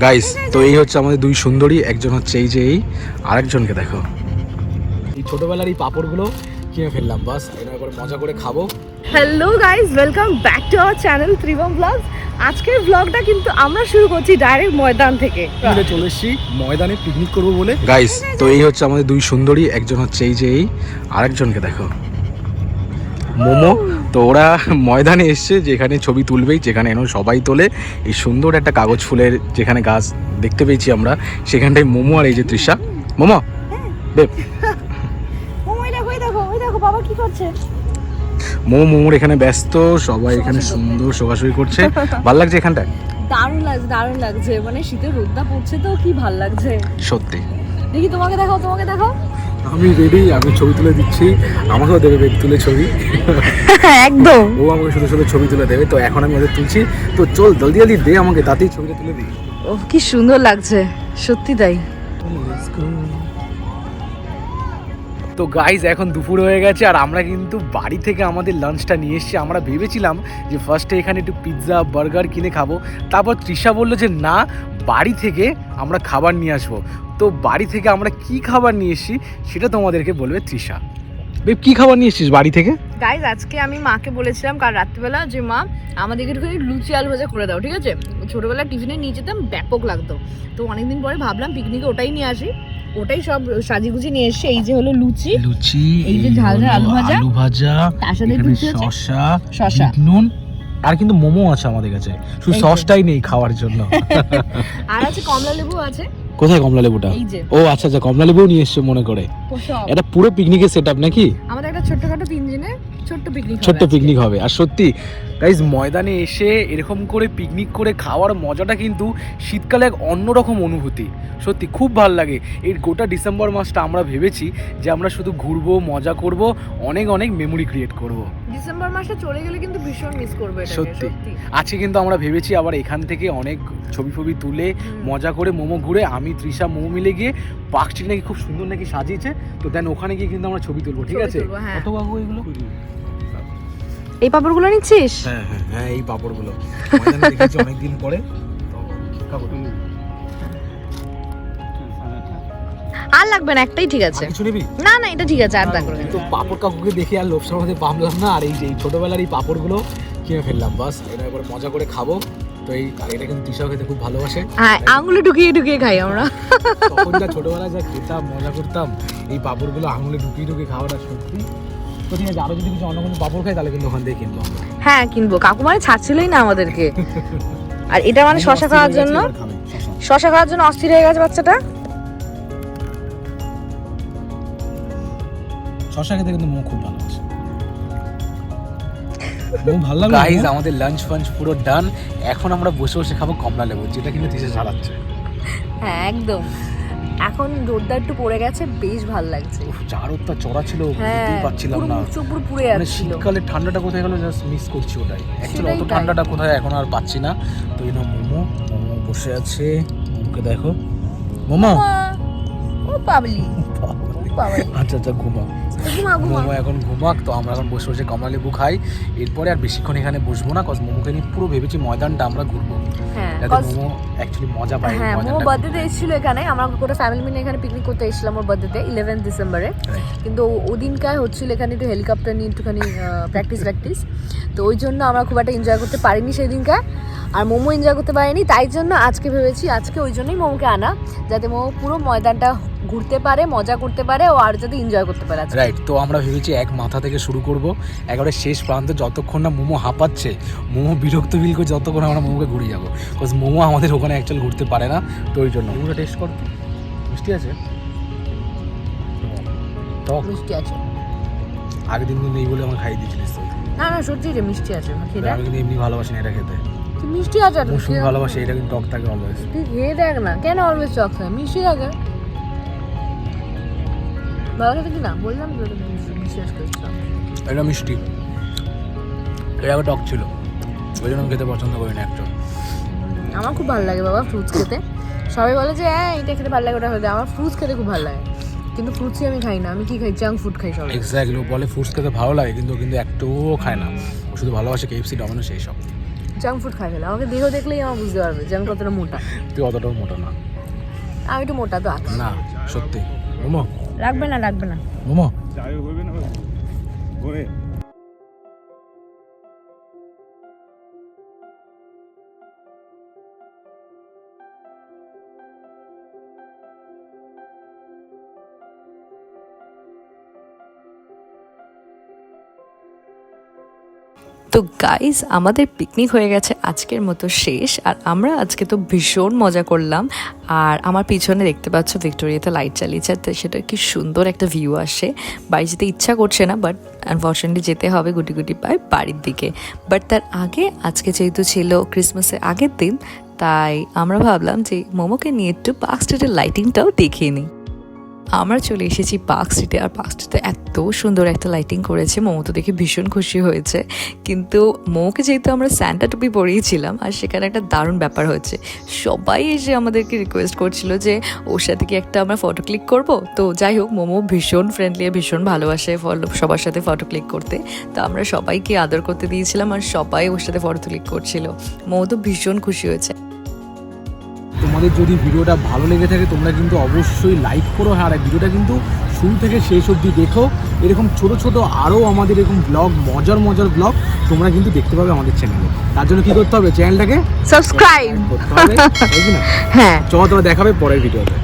Guys তো এই হচ্ছে আমাদের দুই সুন্দরী একজন হচ্ছে এই যে এই আরেকজনকে দেখো। এই ছোটবেলার এই পাপড়গুলো কিনে ফেললাম বাস এরকম করে মজা করে খাব। Hello guys welcome back to our channel Tribom blogs আজকের ব্লগটা কিন্তু আমরা শুরু করছি ডাইরেক্ট ময়দান থেকে। আমরা চলে এসেছি ময়দানে পিকনিক করব বলে। গাইস তো এই হচ্ছে আমাদের দুই সুন্দরী একজন হচ্ছে এই যে এই আরেকজনকে দেখো। মোমো। তো ওরা ময়দানে এসছে যেখানে ছবি তুলবেই যেখানে এনো সবাই তোলে। এই সুন্দর একটা কাগজ ফুলের যেখানে গাছ দেখতে পেয়েছি আমরা সেখানটায় মোমো আর এই যে তৃষা। মোমো? দেব করছে? মোমো মোমোর এখানে ব্যস্ত সবাই এখানে সুন্দর শোকাশুকি করছে। ভালো লাগছে এখানটায়? দারুণ লাগছে দারুণ লাগছে। মানে শীতের রোদটা পড়ছে তো কি ভালো লাগছে। সত্যি। দেখি তোমাকে দেখাও তোমাকে দেখাও। আমি রেডি আমি ছবি তুলে দিচ্ছি। আমাকেও দেবে বেগ তুলে ছবি। একদম। ও আমাকে শুধু শুধু ছবি তুলে দেবে তো এখন আমি ওদের তুলছি। তো চল জলদি জলদি দে আমাকে তাতেই ছবিটা তুলে দিই। ও কি সুন্দর লাগছে সত্যি তাই। তো গাইজ এখন দুপুর হয়ে গেছে আর আমরা কিন্তু বাড়ি থেকে আমাদের লাঞ্চটা নিয়ে এসেছি। আমরা ভেবেছিলাম যে ফার্স্টে এখানে একটু পিৎজা বার্গার কিনে খাব। তারপর তৃষা বলল যে না বাড়ি থেকে আমরা খাবার নিয়ে আসব। তো বাড়ি থেকে আমরা কি খাবার নিয়ে এসেছি সেটা তোমাদেরকে বলবে তৃষা। বেব কি খাবার নিয়ে এসেছিস বাড়ি থেকে? গাইজ আজকে আমি মাকে বলেছিলাম কাল রাত্রিবেলা যে মা আমাদেরকে একটুখানি লুচি আলু ভাজা করে দাও ঠিক আছে? ছোটবেলা টিফিনে নিয়ে যেতাম ব্যাপক লাগতো। তো অনেকদিন পরে ভাবলাম পিকনিকে ওটাই নিয়ে আসি। ওটাই সব সাজিগুজি নিয়ে এসে এই যে হলো লুচি লুচি এই যে ঝাল ঝাল আলু ভাজা, আলু ভাজা তার সাথে শসা শসা। নুন আর কিন্তু মোমো আছে আমাদের কাছে। শুধু সসটাই নেই খাওয়ার জন্য। আর আছে কমলা লেবু আছে। কোথায় কমলা লেবুটা ও আচ্ছা আচ্ছা কমলা লেবু নিয়ে এসছো মনে করে। এটা পুরো পিকনিকের সেট নাকি? আমাদের একটা ছোট্টখাটো তিনজনে ছোট্ট পিকনিক ছোট্ট পিকনিক হবে। আর সত্যি গাইজ ময়দানে এসে এরকম করে পিকনিক করে খাওয়ার মজাটা কিন্তু শীতকালে এক অন্যরকম অনুভূতি। সত্যি খুব ভালো লাগে। এই গোটা ডিসেম্বর মাসটা আমরা ভেবেছি যে আমরা শুধু ঘুরবো মজা করব অনেক অনেক মেমোরি ক্রিয়েট করব। ডিসেম্বর মাসে চলে গেলে কিন্তু ভীষণ মিস করবে সত্যি। সত্যি। আজকে কিন্তু আমরা ভেবেছি আবার এখান থেকে অনেক ছবি ফবি তুলে মজা করে মোমো ঘুরে আমি তৃষা মোমো মিলে গিয়ে পার্কটি নাকি খুব সুন্দর নাকি সাজিয়েছে তো দেন ওখানে গিয়ে কিন্তু আমরা ছবি তুলবো ঠিক আছে? হ্যাঁ। কত কাকু এগুলো? এই পাপড়গুলো নিচ্ছিস? হ্যাঁ হ্যাঁ হ্যাঁ এই পাপড়গুলো। দেখেছি অনেকদিন পরে। আর লাগবে না একটাই ঠিক আছে। না না এটা ঠিক আছে আর লাগবে না তো পাপড় কাকুকে দেখে আর লোভ সামলাতে পারলাম না আর এই যে এই ছোটবেলার এই পাপড়গুলো কিনে ফেললাম বাস। এটা এবার মজা করে খাব। তো এই এটা কিন্তু তৃষাও খেতে খুব ভালোবাসে। হ্যাঁ আঙুলে ঢুকিয়ে ঢুকিয়ে খাই আমরা। তখন যা ছোটবেলায় যা খেতাম মজা করতাম এই পাপড়গুলো আঙুলে ঢুকিয়ে ঢুকিয়ে খাওয়াটা সত্যি। তো ঠিক আছে আরও যদি কিছু অন্য কোনো পাপড় খাই তাহলে কিন্তু ওখান থেকে কিনবো হ্যাঁ কিনবো। কাকু মানে ছাড়ছিলই না আমাদেরকে। আর এটা মানে শশা খাওয়ার জন্য? শশা। খাওয়ার জন্য অস্থির হয়ে গেছে বাচ্চাটা? শশা খেতে কিন্তু মো খুব ভালোবাসে ভালো লাগল গাইস আমাদের লাঞ্চ ফাঞ্চ পুরো ডান এখন আমরা বসে বসে খাব কমলা লেবু যেটা কিন্তু তিসে চালাচ্ছে। হ্যাঁ একদম। এখন রোদটা একটু পড়ে গেছে বেশ ভালো লাগছে। উফ, যা রোদটা চড়া ছিল হ্যাঁ বুঝতেই পারছিলাম না। চোখ পুরো পুড়ে মানে যাচ্ছিল। শীতকালে ঠান্ডাটা কোথায় গেল জাস্ট মিস করছি ওটাই। অ্যাকচুয়ালি অত ঠান্ডাটা কোথায় এখন আর পাচ্ছি না। তো এই না মোমো মোমো বসে আছে। মোমোকে দেখো। মোমো! ও পাবলি। পাবলি। আচ্ছা আচ্ছা ঘুমাও। ঘুমা ঘুমা মোমো এখন ঘুমাক তো আমরা এখন বসে বসে কমলা লেবু খাই। এরপরে আর বেশিক্ষণ এখানে বসবো না কজ মোমোকে নিয়ে পুরো ভেবেছি ময়দানটা আমরা ঘুরবো। হ্যাঁ যাতে মোমো অ্যাকচুয়ালি মজা পায় হ্যাঁ মোমো বার্থডেতে এসেছিল এখানে। আমরা গোটা ফ্যামিলি মিলে এখানে পিকনিক করতে এসেছিলাম ওর বার্থডেতে ইলেভেন ডিসেম্বরে কিন্তু ও- ওদিনকার হচ্ছিল এখানে একটু হেলিকপ্টার নিয়ে একটুখানি প্র্যাকটিস প্র্যাকটিস তো ওই জন্য আমরা খুব একটা এনজয় করতে পারিনি সেই আর মোমো এনজয় করতে পারিনি তাই জন্য আজকে ভেবেছি আজকে ওই জন্যই মোমোকে আনা যাতে মোমো পুরো ময়দানটা ঘুরতে পারে মজা করতে পারে ও আর যাতে এনজয় করতে পারে রাইট তো আমরা ভেবেছি এক মাথা থেকে শুরু করব। একেবারে শেষ প্রান্ত যতক্ষণ না মোমো হাঁপাচ্ছে মোমো বিরক্ত বিল করে যতক্ষণ আমরা মোমোকে ঘুরে যাব। বিকজ মোমো আমাদের ওখানে অ্যাকচুয়ালি ঘুরতে পারে না তো ওই জন্য। মোমোটা টেস্ট করো। মিষ্টি আছে? টক মিষ্টি আছে। আগের দিন কিন্তু নেই বলে আমার খাইয়ে দিয়েছিলিস না না সত্যি রে মিষ্টি আছে আমি কিন্তু এমনি ভালোবাসি না এটা খেতে। মিষ্টি আছে আর মৌসুমি ভালোবাসি এটা কিন্তু টক থাকে অলওয়েজ তুই খেয়ে দেখ না কেন অলওয়েজ চক খায় মিষ্টি থাকে। ভালো না বললাম তো। এটা মিষ্টি। এটা আবার টক ছিল। ওই জন্য খেতে পছন্দ করি না একটু। আমার খুব ভালো লাগে বাবা ফ্রুটস খেতে। সবাই বলে যে হ্যাঁ এটা খেতে ভালো লাগে ওটা খেতে আমার ফ্রুটস খেতে খুব ভালো লাগে। কিন্তু ফ্রুটসই আমি খাই না আমি কি খাই? জাঙ্ক ফুড খাই সবাই। এক্স্যাক্টলি বলে ফ্রুটস খেতে ভালো লাগে কিন্তু কিন্তু একটুও খায় না। ও শুধু ভালোবাসে কেএফসি ডমিনো সেই সব জাঙ্ক ফুড খাই ফেলে। আমাকে দেহ দেখলেই আমার বুঝতে পারবে যে আমি কতটা মোটা। তুই অতটাও মোটা না। আমি একটু মোটা তো না সত্যি। মোমো রাখবে না রাখবে না। মোমো। তো গাইজ আমাদের পিকনিক হয়ে গেছে আজকের মতো শেষ। আর আমরা আজকে তো ভীষণ মজা করলাম। আর আমার পিছনে দেখতে পাচ্ছ ভিক্টোরিয়াতে লাইট চালিয়েছে আর তো সেটা কি সুন্দর একটা ভিউ আসে। বাড়ি যেতে ইচ্ছা করছে না বাট আনফর্চুনেটলি যেতে হবে গুটি গুটি পায়ে বাড়ির দিকে। বাট তার আগে, আজকে যেহেতু ছিল ক্রিসমাসের আগের দিন, তাই আমরা ভাবলাম যে মোমোকে নিয়ে একটু পার্ক স্ট্রিটের লাইটিংটাও দেখিয়ে নিই। আমরা চলে এসেছি পার্ক স্ট্রিটে আর পার্ক স্ট্রিটে এত সুন্দর একটা লাইটিং করেছে। মোমো তো দেখে ভীষণ খুশি হয়েছে। কিন্তু মোমোকে যেহেতু আমরা স্যান্টা টুপি পরিয়েছিলাম আর সেখানে একটা দারুণ ব্যাপার হয়েছে। সবাই এসে আমাদেরকে রিকোয়েস্ট করছিল যে, ওর সাথে কি একটা আমরা ফটো ক্লিক করব? তো যাই হোক, মোমো ভীষণ ফ্রেন্ডলি ভীষণ ভালোবাসে সবার সাথে ফটো ক্লিক করতে। তো আমরা সবাইকে আদর করতে দিয়েছিলাম আর সবাই ওর সাথে ফটো ক্লিক করছিল। মোমো তো ভীষণ খুশি হয়েছে। তোমাদের যদি ভিডিওটা ভালো লেগে থাকে তোমরা কিন্তু অবশ্যই লাইক করো। হ্যাঁ আর ভিডিওটা কিন্তু শুরু থেকে শেষ অবধি দেখো। এরকম ছোট ছোট আরও আমাদের এরকম ব্লগ মজার মজার ব্লগ তোমরা কিন্তু দেখতে পাবে আমাদের চ্যানেলে তার জন্য কি করতে হবে? চ্যানেলটাকে সাবস্ক্রাইব করতে হবে হ্যাঁ। চলো তোমরা দেখাবে পরের ভিডিওতে